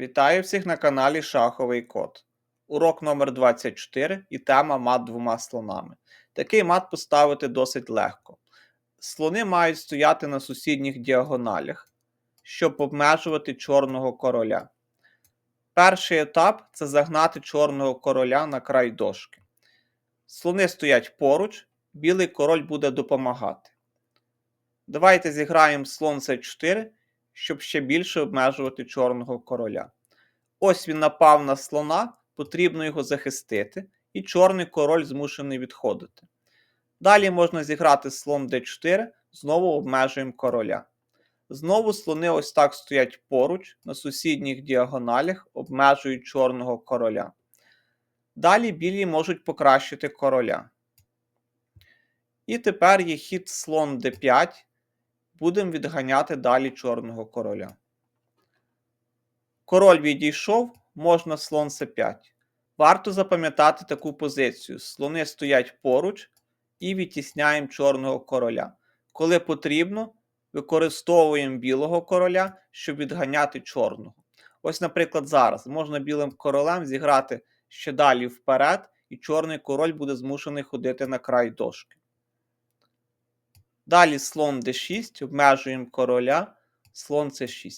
Вітаю всіх на каналі Шаховий Код. Урок номер 24 і тема мат двома слонами. Такий мат поставити досить легко. Слони мають стояти на сусідніх діагоналях, щоб обмежувати чорного короля. Перший етап це загнати чорного короля на край дошки. Слони стоять поруч, білий король буде допомагати. Давайте зіграємо слон c4 щоб ще більше обмежувати чорного короля. Ось він напав на слона, потрібно його захистити, і чорний король змушений відходити. Далі можна зіграти слон d4, знову обмежуємо короля. Знову слони ось так стоять поруч, на сусідніх діагоналях, обмежують чорного короля. Далі білі можуть покращити короля. І тепер є хід слон d5, будемо відганяти далі чорного короля. Король відійшов, можна слон С5. Варто запам'ятати таку позицію. Слони стоять поруч і відтісняємо чорного короля. Коли потрібно, використовуємо білого короля, щоб відганяти чорного. Ось, наприклад, зараз можна білим королем зіграти ще далі вперед, і чорний король буде змушений ходити на край дошки. Далі слон d6, обмежуємо короля, слон c6.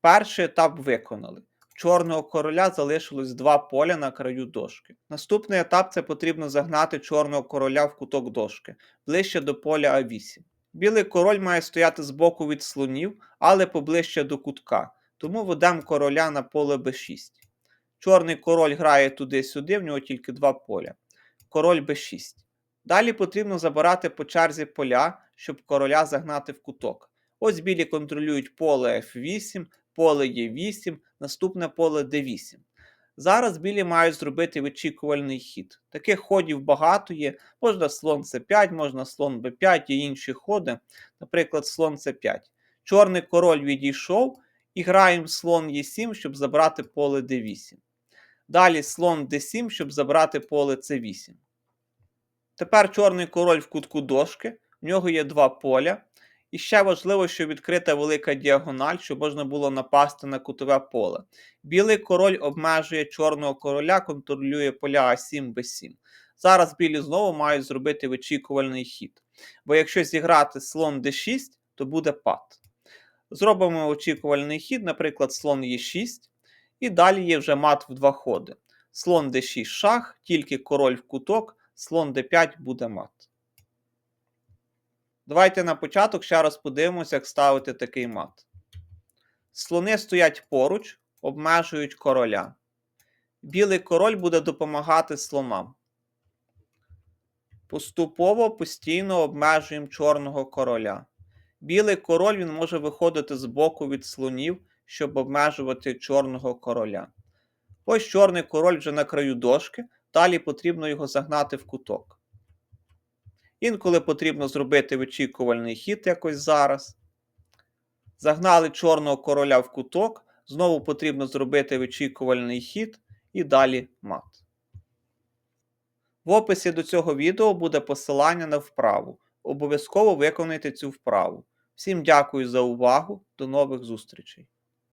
Перший етап виконали. Чорного короля залишилось два поля на краю дошки. Наступний етап це потрібно загнати чорного короля в куток дошки, ближче до поля А8. Білий король має стояти збоку від слонів, але поближче до кутка, тому ведемо короля на поле b6. Чорний король грає туди-сюди, в нього тільки два поля. Король b6. Далі потрібно забирати по черзі поля, щоб короля загнати в куток. Ось білі контролюють поле F8, поле Е8, наступне поле D8. Зараз білі мають зробити вичікувальний хід. Таких ходів багато є. Можна слон С5, можна слон Б5 і інші ходи, наприклад, слон С5. Чорний король відійшов і граємо слон Е7, щоб забрати поле d8. Далі слон d7, щоб забрати поле c8. Тепер чорний король в кутку дошки, в нього є два поля. І ще важливо, що відкрита велика діагональ, щоб можна було напасти на кутове поле. Білий король обмежує чорного короля, контролює поля А7, Б7. Зараз білі знову мають зробити вичікувальний хід. Бо якщо зіграти слон d6, то буде пад. Зробимо очікувальний хід, наприклад, слон Е6. І далі є вже мат в два ходи. Слон d6 шах, тільки король в куток слон d5 буде мат. Давайте на початок ще раз подивимося, як ставити такий мат. Слони стоять поруч, обмежують короля. Білий король буде допомагати слонам. Поступово постійно обмежуємо чорного короля. Білий король він може виходити з боку від слонів, щоб обмежувати чорного короля. Ось чорний король вже на краю дошки, Далі потрібно його загнати в куток. Інколи потрібно зробити вичікувальний хід якось зараз. Загнали чорного короля в куток, знову потрібно зробити вичікувальний хід і далі мат. В описі до цього відео буде посилання на вправу. Обов'язково виконайте цю вправу. Всім дякую за увагу, до нових зустрічей!